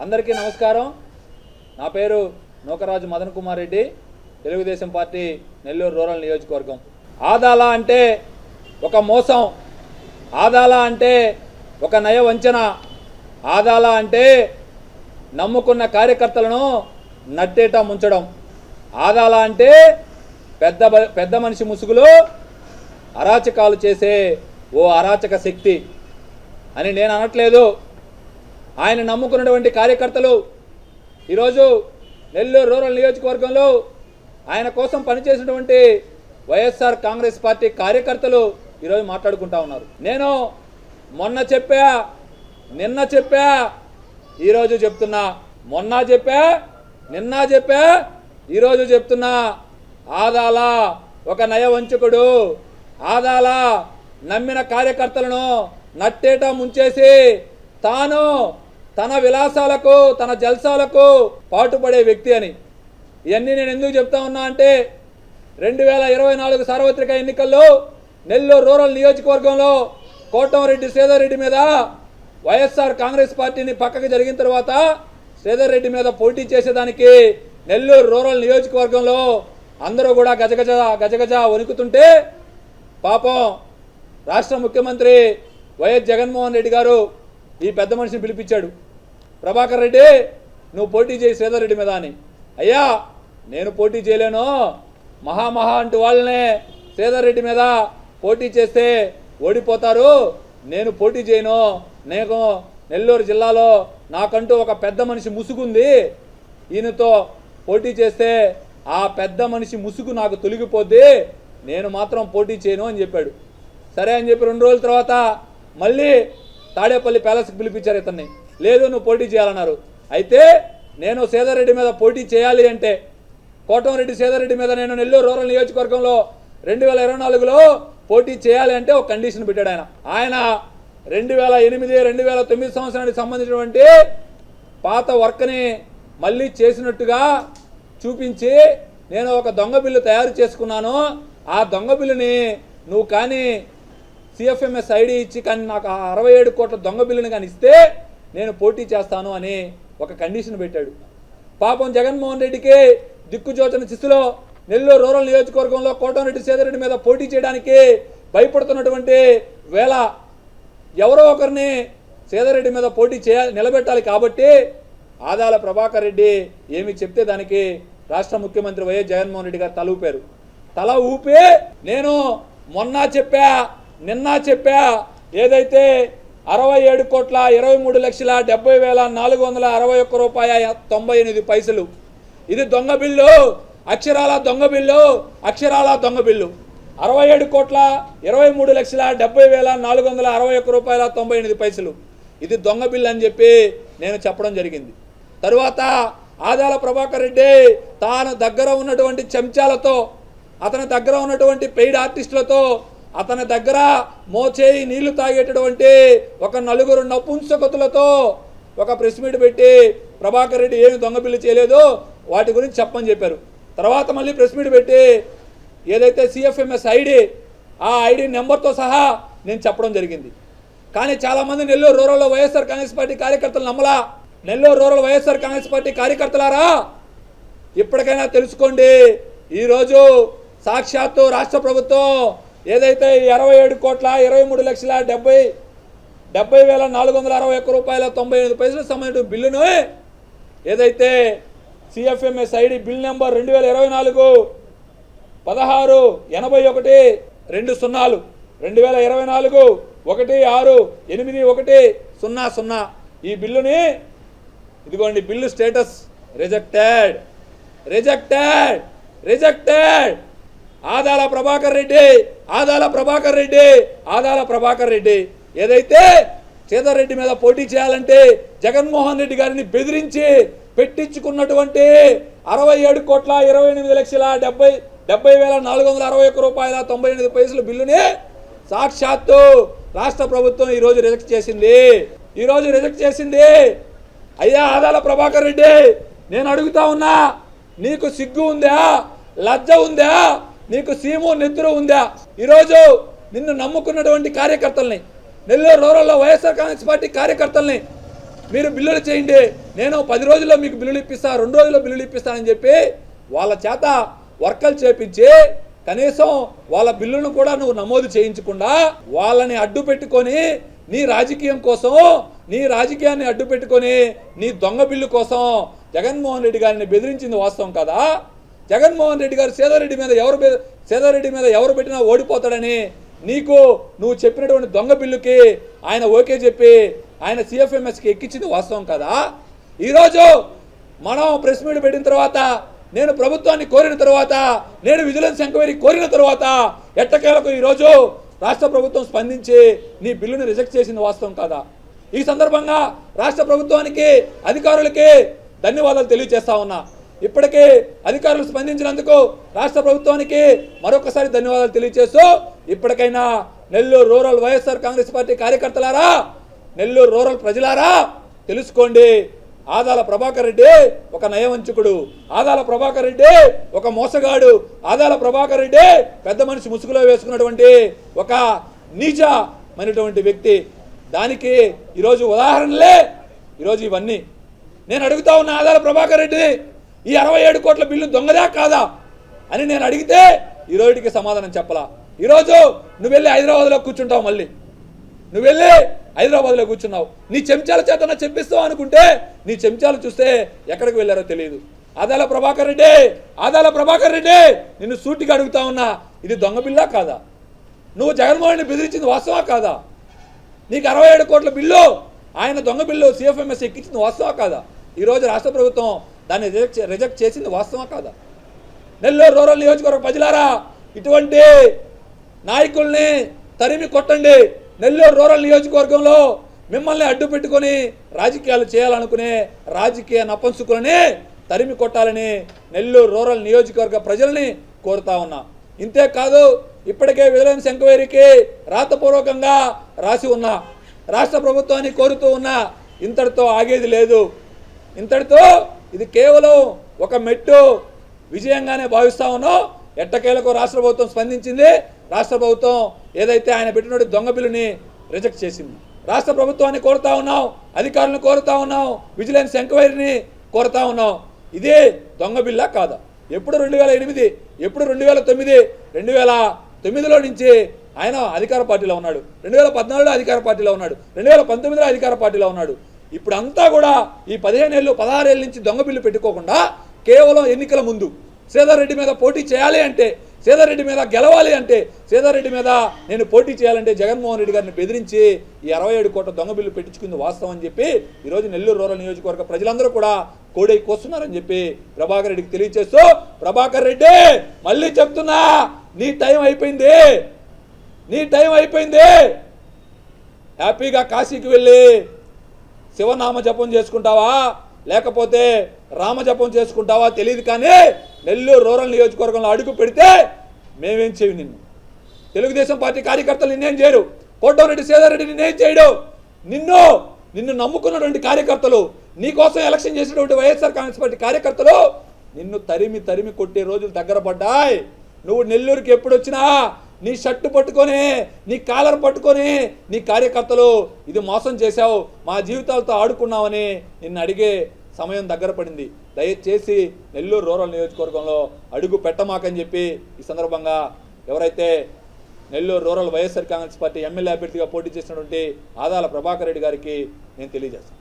అందరికీ నమస్కారం. నా పేరు నూకరాజు మదన్ కుమార్ రెడ్డి తెలుగుదేశం పార్టీ నెల్లూరు రూరల్ నియోజకవర్గం. ఆదాల అంటే ఒక మోసం ఆదాల అంటే ఒక నయ వంచన ఆదాల అంటే నమ్ముకున్న కార్యకర్తలను నట్టేట ముంచడం. ఆదాల అంటే పెద్ద బ- పెద్ద మనిషి ముసుగులో అరాచకాలు చేసే ఓ అరాచక శక్తి అని నేను అనట్లేదు. ఆయన నమ్ముకున్నటువంటి కార్యకర్తలు ఈరోజు నెల్లూరు రూరల్ నియోజకవర్గంలో ఆయన కోసం పనిచేసినటువంటి వైఎస్ఆర్ కాంగ్రెస్ పార్టీ కార్యకర్తలు ఈరోజు మాట్లాడుకుంటా ఉన్నారు. నేను మొన్న చెప్పా నిన్న చెప్పా ఈరోజు చెప్తున్నా. మొన్న చెప్పా నిన్న చెప్పా ఈరోజు చెప్తున్నా. ఆదాల ఒక నయవంచకుడు ఆదాల నమ్మిన కార్యకర్తలను నట్టేట ముంచేసి తాను తన విలాసాలకు తన జల్సాలకు పాటుపడే వ్యక్తి అని. ఇవన్నీ నేను ఎందుకు చెప్తా ఉన్నా అంటే రెండు వేల ఇరవై నాలుగు సార్వత్రిక ఎన్నికల్లో నెల్లూరు రూరల్ నియోజకవర్గంలో కోటంరెడ్డి శ్రీధర్రెడ్డి మీద వైఎస్ఆర్ కాంగ్రెస్ పార్టీని పక్కకు జరిగిన తర్వాత శ్రీధర్ రెడ్డి మీద పోటీ చేసేదానికి నెల్లూరు రూరల్ నియోజకవర్గంలో అందరూ కూడా గజగజ గజగజ వణుకుతుంటే పాపం రాష్ట్ర ముఖ్యమంత్రి వైఎస్ జగన్మోహన్ రెడ్డి గారు ఈ పెద్ద మనిషిని పిలిపించాడు. ప్రభాకర్ రెడ్డి నువ్వు పోటీ చేయి శ్రీధర్ రెడ్డి మీద అని. అయ్యా నేను పోటీ చేయలేను. మహామహా అంటూ వాళ్ళనే శ్రీధర్ రెడ్డి మీద పోటీ చేస్తే ఓడిపోతారు. నేను పోటీ చేయను. నేను నెల్లూరు జిల్లాలో నాకంటూ ఒక పెద్ద మనిషి ముసుగుంది. ఈయనతో పోటీ చేస్తే ఆ పెద్ద మనిషి ముసుగు నాకు తొలగిపోద్ది. నేను మాత్రం పోటీ చేయను అని చెప్పాడు. సరే అని చెప్పి రెండు రోజుల తర్వాత మళ్ళీ తాడేపల్లి ప్యాలెస్కి పిలిపించారు ఇతన్ని. లేదు నువ్వు పోటీ చేయాలన్నారు. అయితే నేను సేదరెడ్డి మీద పోటీ చేయాలి అంటే కోటంరెడ్డి సేదరెడ్డి మీద నేను నెల్లూరు రూరల్ నియోజకవర్గంలో రెండు వేల ఇరవై నాలుగులో పోటీ చేయాలి అంటే ఒక కండిషన్ పెట్టాడు ఆయన. ఆయన రెండు వేల ఎనిమిది రెండు వేల తొమ్మిది సంవత్సరానికి సంబంధించినటువంటి పాత వర్క్ని మళ్ళీ చేసినట్టుగా చూపించి నేను ఒక దొంగ బిల్లు తయారు చేసుకున్నాను. ఆ దొంగ బిల్లుని నువ్వు కానీ సిఎఫ్ఎంఎస్ ఐడి ఇచ్చి కానీ నాకు ఆ అరవై ఏడు కోట్ల దొంగ బిల్లుని కానీ ఇస్తే నేను పోటీ చేస్తాను అని ఒక కండిషన్ పెట్టాడు. పాపం జగన్మోహన్ రెడ్డికి దిక్కుచోచన స్థితిలో నెల్లూరు రూరల్ నియోజకవర్గంలో కోటమిరెడ్డి సేదరెడ్డి మీద పోటీ చేయడానికి భయపడుతున్నటువంటి వేళ ఎవరో ఒకరిని సేదరెడ్డి మీద పోటీ చేయ నిలబెట్టాలి కాబట్టి ఆదాల ప్రభాకర్ రెడ్డి ఏమి చెప్తే దానికి రాష్ట్ర ముఖ్యమంత్రి వైఎస్ జగన్మోహన్ రెడ్డి గారు తల ఊపారు. తల ఊపి నేను మొన్న చెప్పా నిన్న చెప్పా ఏదైతే అరవై ఏడు కోట్ల ఇరవై మూడు లక్షల డెబ్బై వేల నాలుగు వందల అరవై ఒక్క రూపాయ తొంభై ఎనిమిది పైసలు. ఇది దొంగ బిల్లు. అక్షరాల దొంగ బిల్లు. అక్షరాల దొంగ బిల్లు. అరవై ఏడు కోట్ల ఇరవై మూడు లక్షల డెబ్బై వేల నాలుగు వందల అరవై ఒక్క రూపాయల తొంభై ఎనిమిది పైసలు. ఇది దొంగ బిల్లు అని చెప్పి నేను చెప్పడం జరిగింది. తరువాత ఆదాల ప్రభాకర్ రెడ్డి తాను దగ్గర ఉన్నటువంటి చెంచాలతో అతని దగ్గర ఉన్నటువంటి పెయిడ్ ఆర్టిస్టులతో అతని దగ్గర మోచేయి నీళ్ళు తాగేటటువంటి ఒక నలుగురు నపుంసకతులతో ఒక ప్రెస్ మీట్ పెట్టి ప్రభాకర్ రెడ్డి ఏమి దొంగ బిల్లు చేయలేదు వాటి గురించి చెప్పని చెప్పారు. తర్వాత మళ్ళీ ప్రెస్ మీట్ పెట్టి ఏదైతే సిఎఫ్ఎంఎస్ ఐడి ఆ ఐడి నెంబర్తో సహా నేను చెప్పడం జరిగింది. కానీ చాలామంది నెల్లూరు రూరల్లో వైఎస్ఆర్ కాంగ్రెస్ పార్టీ కార్యకర్తలు నమ్మలా. నెల్లూరు రూరల్ వైఎస్ఆర్ కాంగ్రెస్ పార్టీ కార్యకర్తలారా? ఇప్పటికైనా తెలుసుకోండి ఈరోజు సాక్షాత్తు రాష్ట్ర ప్రభుత్వం ఏదైతే ఇరవై ఏడు కోట్ల ఇరవై మూడు లక్షల డెబ్బై డెబ్బై వేల నాలుగు వందల అరవై ఒక్క రూపాయల తొంభై ఎనిమిది పైసలకు సంబంధించిన బిల్లును ఏదైతే సిఎఫ్ఎంఎస్ ఐడి బిల్ నెంబర్ రెండు వేల ఇరవై నాలుగు పదహారు ఎనభై ఒకటి రెండు సున్నాలు రెండు వేల ఇరవై నాలుగు ఒకటి ఆరు ఎనిమిది ఒకటి సున్నా సున్నా. ఈ బిల్లుని ఇదిగోండి bill status. Rejected. Rejected. Rejected. Adala Prabhakar Reddy Adala Prabhakar Reddy Adala Prabhakar Reddy. ఏదైతే సీతారెడ్డి మీద పోటీ చేయాలంటే జగన్మోహన్ రెడ్డి గారిని బెదిరించి పెట్టించుకున్నటువంటి అరవై ఏడు కోట్ల ఇరవై ఎనిమిది లక్షల డెబ్బై డెబ్బై వేల నాలుగు వందల అరవై ఒక్క రూపాయల తొంభై ఎనిమిది పైసలు బిల్లుని సాక్షాత్తు రాష్ట్ర ప్రభుత్వం ఈరోజు రిజెక్ట్ చేసింది. ఈరోజు రిజెక్ట్ చేసింది. అయ్యా ఆదాల ప్రభాకర్ రెడ్డి నేను అడుగుతా ఉన్నా నీకు సిగ్గు ఉందా? లజ్జ ఉందా? నీకు సీము నిద్ర ఉందా? ఈరోజు నిన్ను నమ్ముకున్నటువంటి కార్యకర్తల్ని నెల్లూరు రూరల్లో వైఎస్ఆర్ కాంగ్రెస్ పార్టీ కార్యకర్తల్ని మీరు బిల్లులు చేయండి. నేను పది రోజుల్లో మీకు బిల్లులు ఇప్పిస్తా రెండు రోజుల్లో బిల్లులు ఇప్పిస్తానని చెప్పి వాళ్ళ చేత వర్కలు చేపించి కనీసం వాళ్ళ బిల్లును కూడా నువ్వు నమోదు చేయించకుండా వాళ్ళని అడ్డు పెట్టుకొని నీ రాజకీయం కోసం నీ రాజకీయాన్ని అడ్డు పెట్టుకొని నీ దొంగ బిల్లు కోసం జగన్మోహన్ రెడ్డి గారిని బెదిరించింది వాస్తవం కదా? జగన్మోహన్ రెడ్డి గారు సేదారెడ్డి మీద ఎవరు సేదారెడ్డి మీద ఎవరు పెట్టినా ఓడిపోతాడని నీకు నువ్వు చెప్పినటువంటి దొంగ బిల్లుకి ఆయన ఓకే చెప్పి ఆయన సిఎఫ్ఎంఎస్కి ఎక్కించింది వాస్తవం కదా? ఈరోజు మనం ప్రెస్ మీట్ పెట్టిన తర్వాత నేను ప్రభుత్వాన్ని కోరిన తర్వాత నేను విజిలెన్స్ ఎంక్వైరీ కోరిన తర్వాత ఎట్టకేలకు ఈరోజు రాష్ట్ర ప్రభుత్వం స్పందించి నీ బిల్లును రిజెక్ట్ చేసింది వాస్తవం కాదా? ఈ సందర్భంగా రాష్ట్ర ప్రభుత్వానికి అధికారులకి ధన్యవాదాలు తెలియజేస్తా ఉన్నా. ఇప్పటికే అధికారులు స్పందించినందుకు రాష్ట్ర ప్రభుత్వానికి మరొకసారి ధన్యవాదాలు తెలియజేస్తూ ఇప్పటికైనా Nellore rural YSR Congress party కార్యకర్తలారా Nellore rural ప్రజలారా తెలుసుకోండి. ఆదాల ప్రభాకర్ రెడ్డి ఒక నయవంచుకుడు. ఆదాల ప్రభాకర్ రెడ్డి ఒక మోసగాడు. ఆదాల ప్రభాకర్ రెడ్డి పెద్ద మనిషి ముసుగులో వేసుకున్నటువంటి ఒక నీచమైనటువంటి వ్యక్తి. దానికి ఈరోజు ఉదాహరణలే. ఈరోజు ఇవన్నీ. నేను అడుగుతా ఉన్న ఆదాల ప్రభాకర్ రెడ్డి ఈ అరవై ఏడు కోట్ల బిల్లు దొంగదా కాదా అని నేను అడిగితే ఈ రోజుకి సమాధానం చెప్పలా. ఈరోజు నువ్వు వెళ్ళి హైదరాబాద్లో కూర్చుంటావు మళ్ళీ. నువ్వు వెళ్ళి హైదరాబాద్లో కూర్చున్నావు. నీ చెంచాల చేతన చెప్పిస్తావు అనుకుంటే నీ చెంచాలు చూస్తే ఎక్కడికి వెళ్ళారో తెలియదు. ఆదాల ప్రభాకర్ రెడ్డి ఆదాల ప్రభాకర్ రెడ్డి నిన్ను సూటిగా అడుగుతా ఉన్నా ఇది దొంగ బిల్లా కాదా? నువ్వు జగన్మోహన్ బెదిరించింది వాస్తవా కాదా? నీకు అరవై ఏడు కోట్ల బిల్లు ఆయన దొంగ బిల్లు సిఎఫ్ఎంఎస్ ఎక్కించింది వాస్తవా కాదా? ఈరోజు రాష్ట్ర ప్రభుత్వం దాన్ని రిజెక్ట్ రిజెక్ట్ చేసింది వాస్తవా కాదా? నెల్లూరు రూరల్ నియోజకవర్గ ప్రజలారా ఇటువంటి నాయకుల్ని తరిమి కొట్టండి. నెల్లూరు రూరల్ నియోజకవర్గంలో మిమ్మల్ని అడ్డు పెట్టుకొని రాజకీయాలు చేయాలనుకునే రాజకీయ నపంసుకులని తరిమి కొట్టాలని నెల్లూరు రూరల్ నియోజకవర్గ ప్రజల్ని కోరుతా ఉన్నా. ఇంతేకాదు ఇప్పటికే విజిలెన్స్ ఎంక్వైరీకి రాతపూర్వకంగా రాసి ఉన్నా. రాష్ట్ర ప్రభుత్వాన్ని కోరుతూ ఉన్నా. ఇంతటితో ఆగేది లేదు. ఇంతటితో ఇది కేవలం ఒక మెట్టు విజయంగానే భావిస్తా ఉన్నాం. ఎట్టకేలకు రాష్ట్ర ప్రభుత్వం స్పందించింది. రాష్ట్ర ప్రభుత్వం ఏదైతే ఆయన పెట్టిన దొంగ బిల్లుని రిజెక్ట్ చేసింది. రాష్ట్ర ప్రభుత్వాన్ని కోరుతా ఉన్నాం అధికారులను కోరుతా ఉన్నాం విజిలెన్స్ ఎంక్వైరీని కోరుతా ఉన్నాం. ఇదే దొంగ బిల్లా కాదా? ఎప్పుడు రెండు వేల ఎనిమిది ఎప్పుడు రెండు వేల తొమ్మిది రెండు వేల తొమ్మిదిలో నుంచి ఆయన అధికార పార్టీలో ఉన్నాడు. రెండు వేల పద్నాలుగులో అధికార పార్టీలో ఉన్నాడు. రెండు వేల పంతొమ్మిదిలో అధికార పార్టీలో ఉన్నాడు. ఇప్పుడు అంతా కూడా ఈ పదిహేను ఏళ్ళు నుంచి దొంగ బిల్లు పెట్టుకోకుండా కేవలం ఎన్నికల ముందు శ్రీధర్ రెడ్డి మీద పోటీ చేయాలి అంటే శ్రీధర్ రెడ్డి మీద గెలవాలి అంటే సీదారెడ్డి మీద నేను పోటీ చేయాలంటే జగన్మోహన్ రెడ్డి గారిని బెదిరించి ఈ అరవై ఏడు కోట్ల దొంగ బిల్లు పెట్టించుకుంది వాస్తవం అని చెప్పి ఈరోజు నెల్లూరు రూరల్ నియోజకవర్గ ప్రజలందరూ కూడా కోడై కోస్తున్నారని చెప్పి ప్రభాకర్ రెడ్డికి తెలియచేస్తూ ప్రభాకర్ రెడ్డి మళ్ళీ చెప్తున్నా నీ టైం అయిపోయింది నీ టైం అయిపోయింది. హ్యాపీగా కాశీకి వెళ్ళి శివనామ జపం చేసుకుంటావా? లేకపోతే రామజపం చేసుకుంటావా తెలియదు కానీ నెల్లూరు రూరల్ నియోజకవర్గంలో అడుగు పెడితే మేమేం చేయు నిన్ను. తెలుగుదేశం పార్టీ కార్యకర్తలు నిన్నేం చేయరు. కోటమిరెడ్డి సేదారెడ్డి నిన్నేం చేయడు. నిన్ను నిన్ను నమ్ముకున్నటువంటి కార్యకర్తలు నీకోసం ఎలక్షన్ చేసినటువంటి వైఎస్ఆర్ కాంగ్రెస్ పార్టీ కార్యకర్తలు నిన్ను తరిమి తరిమి కొట్టే రోజులు దగ్గర పడ్డాయి. నువ్వు నెల్లూరుకి ఎప్పుడు వచ్చినా నీ షర్టు పట్టుకొని నీ కాలర్ పట్టుకొని నీ కార్యకర్తలు ఇది మోసం చేశావు మా జీవితాలతో ఆడుకున్నావని నిన్ను అడిగే సమయం దగ్గర పడింది. దయచేసి నెల్లూరు రూరల్ నియోజకవర్గంలో అడుగు పెట్టమాకని చెప్పి ఈ సందర్భంగా ఎవరైతే Nellore rural YSR Congress party MLA అభ్యర్థిగా పోటీ చేసినటువంటి ఆదాల ప్రభాకర్ రెడ్డి గారికి నేను తెలియజేస్తాను.